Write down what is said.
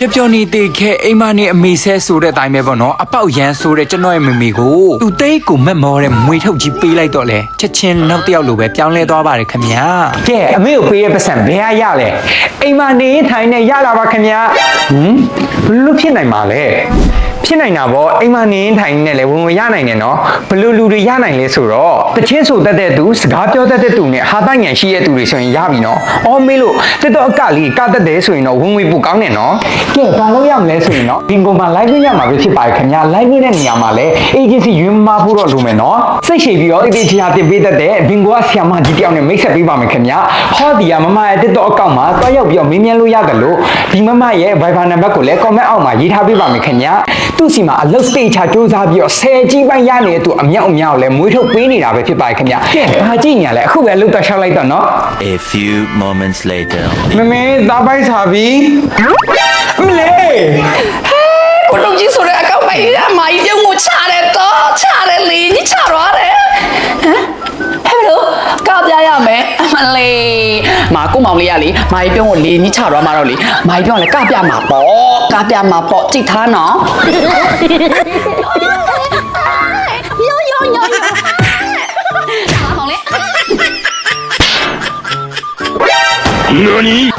ပျော်ပျော်နေသေးခဲအိမ်မနေအမေဆဲဆိုတဲ့အတိုင်းပဲပေါ့နော်အပေါက်ရန်ဆိုတဲ့ကျွန်တော်ရဲ့မမေကိုသူသိတ်ကိုမက်မောတဲ့မွေထုတ်ကြီးပေးလိုက်တော့လေချက်ချင်းနောက်တစ်ယောက်လိုပဲပြောင်းလဲသွားပါတယ်ခင်ဗျာကဲအမေကိုပေးရပတ်စံဘယ်ဟာရလဲအိမ်မှာနေရင်ထိုင်နေရလာပါခင်ဗျာ ဟမ်ဘယ်လို့ဖြစ်နိုင်မှာလဲဖြစ်နိုင်တာဗောအိမ်မှာနေရင်ထိုင်နေလဲဝင်ဝင်ရနိုင်တယ်နော်ဘယ်လို့လူတွေရနိုင်လဲဆိုတော့တချင်းဆိုတတ်တဲ့သူစကားပြောတတ်တဲ့သူနဲ့ဟာတညံရှိတဲ့သူတွေဆိုရင်ရပြီနော်အော်မေးလို့တက်တော့အကလေးကတတ်တယ်ဆိုရင်တော့ဝင်ဝင်ပို့ကောင်းတယ်နော်ကဲဘာလို့ရမလဲဆိုရင်တော့ဒီပုံမှာ live ရမှာပဲဖြစ်ပါရဲ့ခင်ဗျာ live တဲ့နေရာမှာလဲ agency ရွေးမဖို့တော့လိုမယ်နော်စိတ်ရှည်ပြီးတော့ agency ဟာတင်ပေးတတ်တဲ့ဘင်ကိုကဆီယမကြီးတယောက်နဲ့မိတ်ဆက်ပေးပါမယ်ခင်ဗျာဟောဒီကမမရဲ့ TikTok အကောင့်မှာတွားရောက်ပြီးတော့မေးမြန်းလို့ရတယ်လို့ဒီမမရဲ့ Viber နံပါတ်ကိုလည်း comment အောက်မှာရေးထားပေးပါမယ်ခင်ဗျာသူ့စီမှာအလုပ်တေချာစူးစမ်းပြီးတော့10ကြီးပိုင်းရနေတဲ့သူအမြောက်အများကိုလည်းမွေးထုတ်ပေးနေတာပဲဖြစ်ပါရဲ့ခင်ဗျာကဲဘာကြည့်ညာလဲအခုပဲအလုပ်တော့ရှောက်လိုက်တော့နော် A few moments later. မမေသားပိုက်စာပြီမလေးကိုလုံးကြီးဆိုတဲ့အကောင့်ပိုင်ရမာကြီးပြုံးကိုချတယ်တော့ချတယ်လေညချတော့တယ်ဟမ်ဟဲ့လို့ကောက်ပြရမယ်အ မလေးမာကိုမောင်လေးကလေမာကြီးပြုံးကိုလေညချတော့မှာတော့လေမာကြီးပြုံးကလည်းကောက်ပြမှာပေါ့ကောက်ပြမှာပေါ့ကြည့်ထားနော်ယောယောယောမာမောင်လေး NANI?